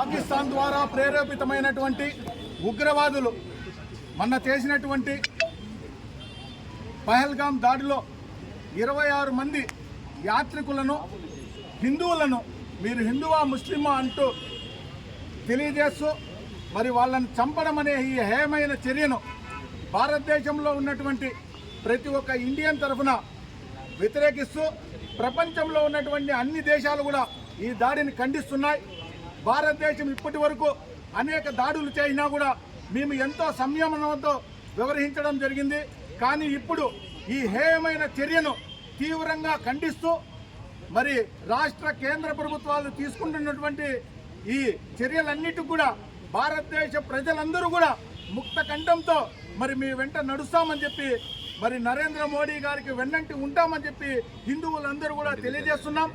పాకిస్తాన్ ద్వారా ప్రేరేపితమైనటువంటి ఉగ్రవాదులు మొన్న చేసినటువంటి పహల్గాం దాడిలో ఇరవై ఆరు మంది యాత్రికులను హిందువులను మీరు హిందువా ముస్లిమా అంటూ తెలియజేస్తూ మరి వాళ్ళని చంపడం అనే ఈ హేయమైన చర్యను భారతదేశంలో ఉన్నటువంటి ప్రతి ఒక్క ఇండియన్ తరఫున వ్యతిరేకిస్తూ ప్రపంచంలో ఉన్నటువంటి అన్ని దేశాలు కూడా ఈ దాడిని ఖండిస్తున్నాయి. భారతదేశం ఇప్పటి వరకు అనేక దాడులు చేసినా కూడా మేము ఎంతో సంయమనంతో వ్యవహరించడం జరిగింది. కానీ ఇప్పుడు ఈ హేయమైన చర్యను తీవ్రంగా ఖండిస్తూ మరి రాష్ట్ర కేంద్ర ప్రభుత్వాలు తీసుకుంటున్నటువంటి ఈ చర్యలన్నిటికి కూడా భారతదేశ ప్రజలందరూ కూడా ముక్త కంఠంతో మరి మీ వెంట నడుస్తామని చెప్పి మరి నరేంద్ర మోడీ గారికి వెన్నంటి ఉంటామని చెప్పి హిందువులందరూ కూడా తెలియజేస్తున్నాం.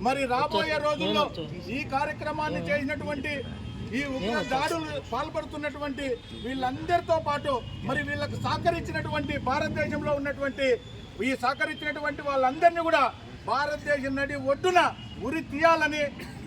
మరి రాబోయే రోజుల్లో ఈ కార్యక్రమాన్ని చేసినటువంటి ఈ ఉగ్ర దాడులు పాల్పడుతున్నటువంటి వీళ్ళందరితో పాటు మరి వీళ్ళకు సహకరించినటువంటి భారతదేశంలో ఉన్నటువంటి ఈ సహకరించినటువంటి వాళ్ళందరినీ కూడా భారతదేశం నడి ఒడ్డున ఉరి తీయాలని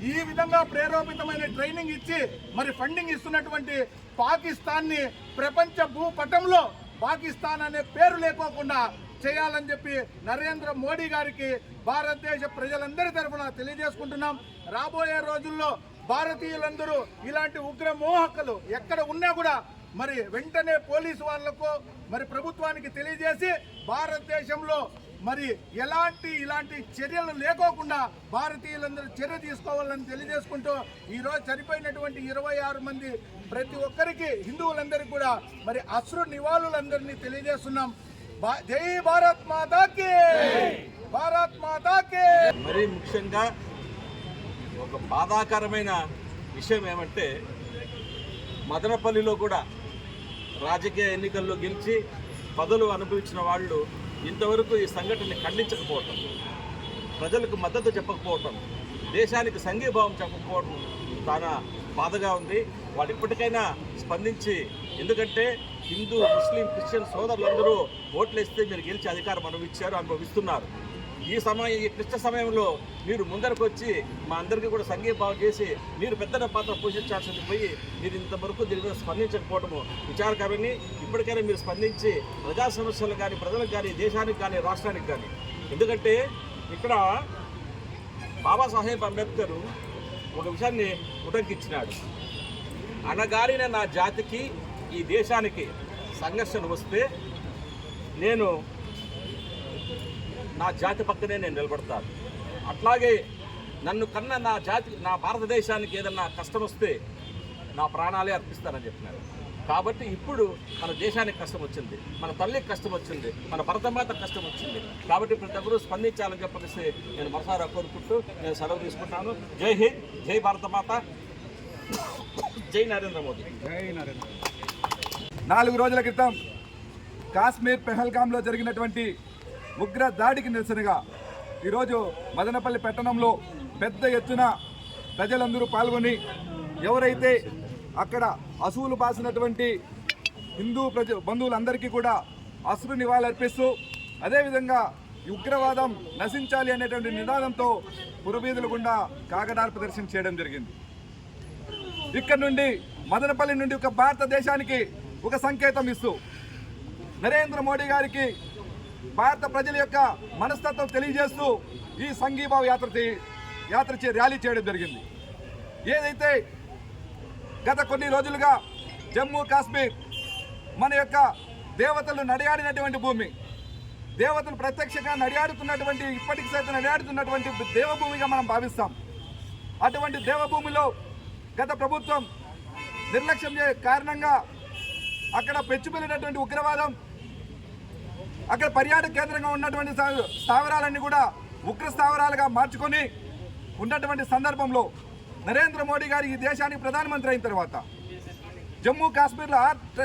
ఈ విధంగా ప్రేరేపితమైన ట్రైనింగ్ ఇచ్చి మరి ఫండింగ్ ఇస్తున్నటువంటి పాకిస్తాన్ని ప్రపంచ భూపటంలో పాకిస్తాన్ అనే పేరు లేకోకుండా చేయాలని చెప్పి నరేంద్ర మోడీ గారికి భారతదేశ ప్రజలందరి తరఫున తెలియజేసుకుంటున్నాం. రాబోయే రోజుల్లో భారతీయులందరూ ఇలాంటి ఉగ్ర మోహకులు ఎక్కడ ఉన్నా కూడా మరి వెంటనే పోలీసు వాళ్ళకు మరి ప్రభుత్వానికి తెలియజేసి భారతదేశంలో మరి ఎలాంటి ఇలాంటి చర్యలు లేకోకుండా భారతీయులందరూ చర్య తీసుకోవాలని తెలియజేసుకుంటూ ఈరోజు చనిపోయినటువంటి ఇరవై ఆరు మంది ప్రతి ఒక్కరికి హిందువులందరికీ కూడా మరి అశ్రు నివాళులందరినీ తెలియజేస్తున్నాం. జై భారత్ మాతాకి! భారత్ మాతాకి! మరీ ముఖ్యంగా ఒక బాధాకరమైన విషయం ఏమంటే మదనపల్లిలో కూడా రాజకీయ ఎన్నికల్లో గెలిచి పదవులు అనుభవించిన వాళ్ళు ఇంతవరకు ఈ సంఘటనని ఖండించకపోవటం ప్రజలకు మద్దతు చెప్పకపోవటం దేశానికి సంఘీభావం చెప్పకపోవటం చాలా బాధగా ఉంది. వాళ్ళు ఇప్పటికైనా స్పందించి ఎందుకంటే హిందూ ముస్లిం క్రిస్టియన్ సోదరులందరూ ఓట్లేస్తే మీరు గెలిచి అధికారం అనుభవించారు అనుభవిస్తున్నారు. ఈ సమయం ఈ క్లిష్ట సమయంలో మీరు ముందరకు వచ్చి మా అందరికీ కూడా సంఘీభావం చేసి మీరు పెద్దల పాత్ర పోషించాల్సింది పోయి మీరు ఇంతవరకు దీని మీద స్పందించకపోవడము విచారకరని ఇప్పటికైనా మీరు స్పందించి ప్రజా సమస్యలు కానీ ప్రజలకు కానీ దేశానికి కానీ రాష్ట్రానికి కానీ. ఎందుకంటే ఇక్కడ బాబాసాహెబ్ అంబేద్కర్ ఒక విషయాన్ని ఉటంకించినాడు. అనగారిన నా జాతికి ఈ దేశానికి సంఘర్షణ వస్తే నేను నా జాతి పక్కనే నేను నిలబడతాను. అట్లాగే నన్ను కన్న నా జాతి నా భారతదేశానికి ఏదన్నా కష్టం వస్తే నా ప్రాణాలే అర్పిస్తానని చెప్పినారు. కాబట్టి ఇప్పుడు మన దేశానికి కష్టం వచ్చింది మన తల్లికి కష్టం వచ్చింది మన భరతమాత కష్టం వచ్చింది. కాబట్టి ప్రతి ఒక్కరూ స్పందించాలని చెప్పేసి నేను మనసారా కోరుకుంటూ నేను సెలవు తీసుకుంటాను. జై హింద్ జై భారతమాత. జై నరేంద్ర మోదీ. నాలుగు రోజుల క్రితం కాశ్మీర్ పెహల్గాంలో జరిగినటువంటి ఉగ్ర దాడికి నిరసనగా ఈరోజు మదనపల్లి పట్టణంలో పెద్ద ఎత్తున ప్రజలందరూ పాల్గొని ఎవరైతే అక్కడ అసువులు బాసినటువంటి హిందూ ప్రజ బంధువులందరికీ కూడా అసురు నివాళులర్పిస్తూ అదేవిధంగా ఈ ఉగ్రవాదం నశించాలి అనేటువంటి నినాదంతో పురవీధుల గుండా కాగడార్ ప్రదర్శన చేయడం జరిగింది. ఇక్కడ నుండి మదనపల్లి నుండి ఒక భారతదేశానికి ఒక సంకేతం ఇస్తూ నరేంద్ర మోడీ గారికి భారత ప్రజల యొక్క మనస్తత్వం తెలియజేస్తూ ఈ సంఘీభావ యాత్ర యాత్ర చే ర్యాలీ చేయడం జరిగింది. ఏదైతే గత కొన్ని రోజులుగా జమ్మూ కాశ్మీర్ మన యొక్క దేవతలు నడియాడినటువంటి భూమి దేవతలు ప్రత్యక్షంగా నడియాడుతున్నటువంటి ఇప్పటికి సైతం నడియాడుతున్నటువంటి దేవభూమిగా మనం భావిస్తాం. అటువంటి దేవభూమిలో గత ప్రభుత్వం నిర్లక్ష్యం కారణంగా అక్కడ పెచ్చుపెళ్ళినటువంటి ఉగ్రవాదం అక్కడ పర్యాటక కేంద్రంగా ఉన్నటువంటి స్థావరాలన్నీ కూడా ఉగ్ర స్థావరాలుగా మార్చుకొని ఉన్నటువంటి సందర్భంలో నరేంద్ర మోడీ గారు ఈ దేశానికి ప్రధానమంత్రి అయిన తర్వాత జమ్మూ కాశ్మీర్లో ఆర్ట్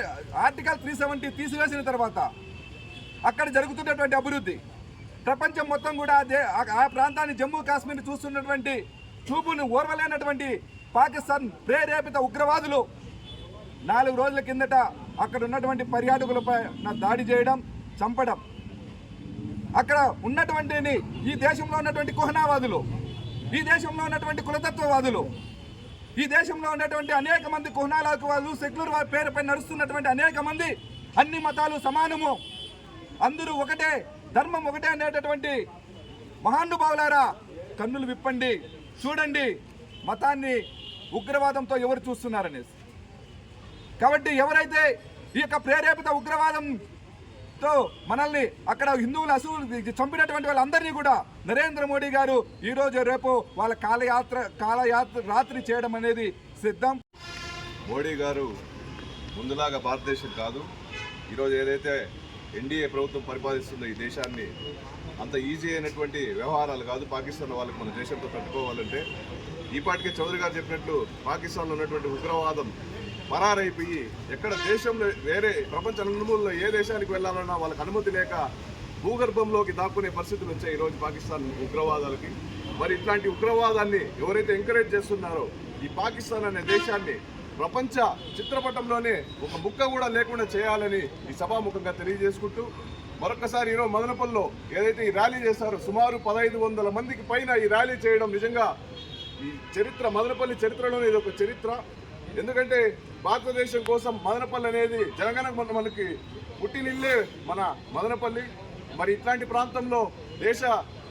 ఆర్టికల్ త్రీ సెవెంటీ తీసివేసిన తర్వాత అక్కడ జరుగుతున్నటువంటి అభివృద్ధి ప్రపంచం మొత్తం కూడా ఆ ఆ ప్రాంతాన్ని జమ్మూ కాశ్మీర్ చూస్తున్నటువంటి చూపును ఓర్వలేనటువంటి పాకిస్తాన్ ప్రేరేపిత ఉగ్రవాదులు నాలుగు రోజుల కిందట అక్కడ ఉన్నటువంటి పర్యాటకులపై దాడి చేయడం చంపడం. అక్కడ ఉన్నటువంటి ఈ దేశంలో ఉన్నటువంటి కుహనావాదులు ఈ దేశంలో ఉన్నటువంటి కులతత్వవాదులు ఈ దేశంలో ఉన్నటువంటి అనేక మంది కుహనాలకు వాళ్ళు సెక్యులర్ పేరుపై నడుస్తున్నటువంటి అనేక మంది అన్ని మతాలు సమానము. అందరూ ఒకటే ధర్మం ఒకటే అనేటటువంటి మహానుభావులారా కన్నులు విప్పండి చూడండి మతాన్ని ఉగ్రవాదంతో ఎవరు చూస్తున్నారనేసి. కాబట్టి ఎవరైతే ఈ యొక్క ప్రేరేపిత ఉగ్రవాదంతో మనల్ని అక్కడ హిందువులు అసూలు చంపినటువంటి వాళ్ళందరినీ కూడా నరేంద్ర మోడీ గారు ఈరోజు రేపు వాళ్ళ కాలయాత్ర కాలయాత్ర రాత్రి చేయడం అనేది సిద్ధం. మోడీ గారు ముందులాగా భారతదేశం కాదు ఈరోజు ఏదైతే ఎన్డీఏ ప్రభుత్వం పరిపాలిస్తుందో ఈ దేశాన్ని అంత ఈజీ అయినటువంటి వ్యవహారాలు కాదు పాకిస్తాన్ వాళ్ళకి మన దేశంతో తట్టుకోవాలంటే ఈ పాటికే చౌదరి గారు చెప్పినట్లు పాకిస్తాన్లో ఉన్నటువంటి ఉగ్రవాదం పరారైపోయి ఎక్కడ దేశంలో వేరే ప్రపంచ నలుమూలలో ఏ దేశానికి వెళ్ళాలన్నా వాళ్ళకి అనుమతి లేక భూగర్భంలోకి దాక్కునే పరిస్థితులు వచ్చాయి ఈరోజు పాకిస్తాన్ ఉగ్రవాదాలకి. మరి ఇట్లాంటి ఉగ్రవాదాన్ని ఎవరైతే ఎంకరేజ్ చేస్తున్నారో ఈ పాకిస్తాన్ అనే దేశాన్ని ప్రపంచ చిత్రపటంలోనే ఒక ముక్క కూడా లేకుండా చేయాలని ఈ సభాముఖంగా తెలియజేసుకుంటూ మరొకసారి ఈరోజు మదనపల్లిలో ఏదైతే ఈ ర్యాలీ చేశారో సుమారు పదహైదు వందల మందికి పైన ఈ ర్యాలీ చేయడం నిజంగా ఈ చరిత్ర మదనపల్లి చరిత్రలోనే ఇది ఒక చరిత్ర. ఎందుకంటే భారతదేశం కోసం మదనపల్లి అనేది జనగణ మనకి పుట్టినిల్లే మన మదనపల్లి. మరి ఇట్లాంటి ప్రాంతంలో దేశ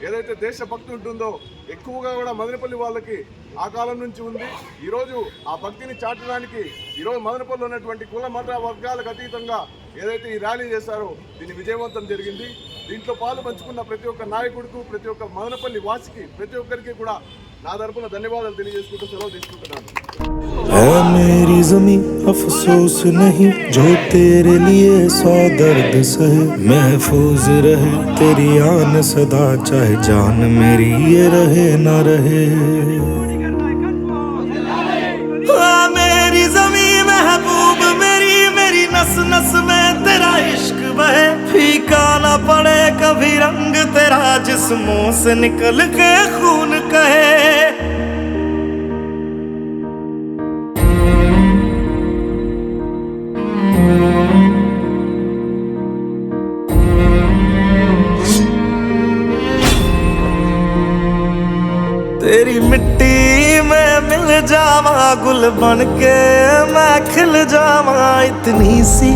ఏదైతే దేశభక్తి ఉంటుందో ఎక్కువగా కూడా మదనపల్లి వాళ్ళకి ఆ కాలం నుంచి ఉంది. ఈరోజు ఆ భక్తిని చాటడానికి ఈరోజు మదనపల్లిలో ఉన్నటువంటి కుల మత వర్గాలకు అతీతంగా ఏదైతే ఈ ర్యాలీ చేశారో దీన్ని విజయవంతం జరిగింది. దీంట్లో పాలు పంచుకున్న ప్రతి ఒక్క నాయకుడికి ప్రతి ఒక్క మదనపల్లి వాసికి ప్రతి ఒక్కరికి కూడా నా తరపున ధన్యవాదాలు తెలియజేసుకుంటూ సెలవు తీసుకుంటున్నాను. اے میری زمین افسوس نہیں، جو تیرے لیے سو درد سہے محفوظ رہے، تیری آن صدا چاہے جان میری یہ رہے نہ رہے۔ زمیں محبوب، میری میری نس نس میں تیرا عشق پھیکا نہ پڑے کبھی رنگ تیرا جسموں سے نکل کے خون کہے۔ تیری مٹی میں مل جاوا گل بن کے میں کھل جاوا اتنی سی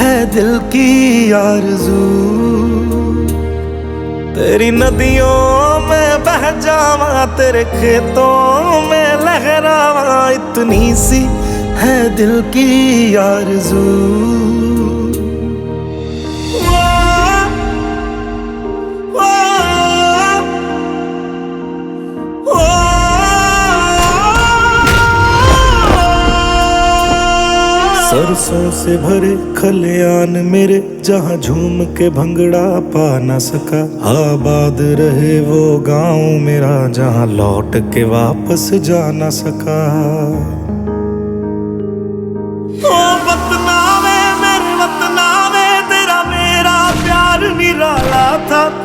ہے دل کی آرزو تیری ندیوں میں بہ جاوا تیرے کھیتوں میں لہراواں اتنی سی ہے دل کی آرزو سانسوں سے بھرے کھلیان میرے، جہاں جھوم کے بھنگڑا پا نہ سکا۔ آباد رہے وہ گاؤں میرا، جہاں لوٹ کے واپس جا نہ سکا۔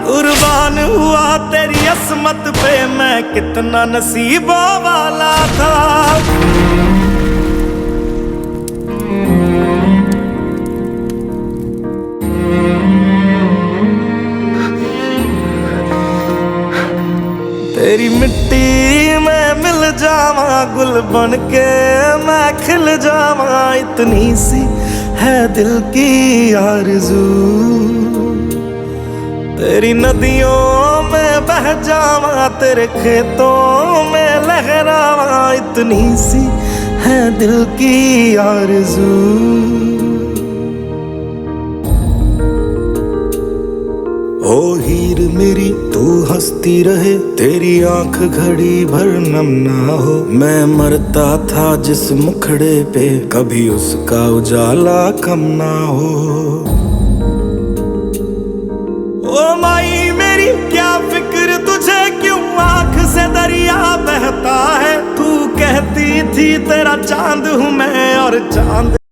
قربان ہوا تیری عصمت پہ میں کتنا نصیبوں والا تھا۔ تیری مٹی میں مل جاوا گل بن کے میں کھل جاواں اتنی سی ہے دل کی آرزو تیری ندیوں میں بہ جاواں تیرے کھیتوں میں لہراواں اتنی سی ہے دل کی آرزو ہو ہیر میری تو ہنستی رہے، تیری آنکھ گھڑی بھر نم نہ ہو۔ میں مرتا تھا جس مکھڑے پہ، کبھی اس کا اجالا کم نہ ہو۔ مائی میری، کیا فکر تجھے؟ کیوں آنکھ سے دریا بہتا ہے؟ تو کہتی تھی، تیرا چاند ہوں میں اور چاند۔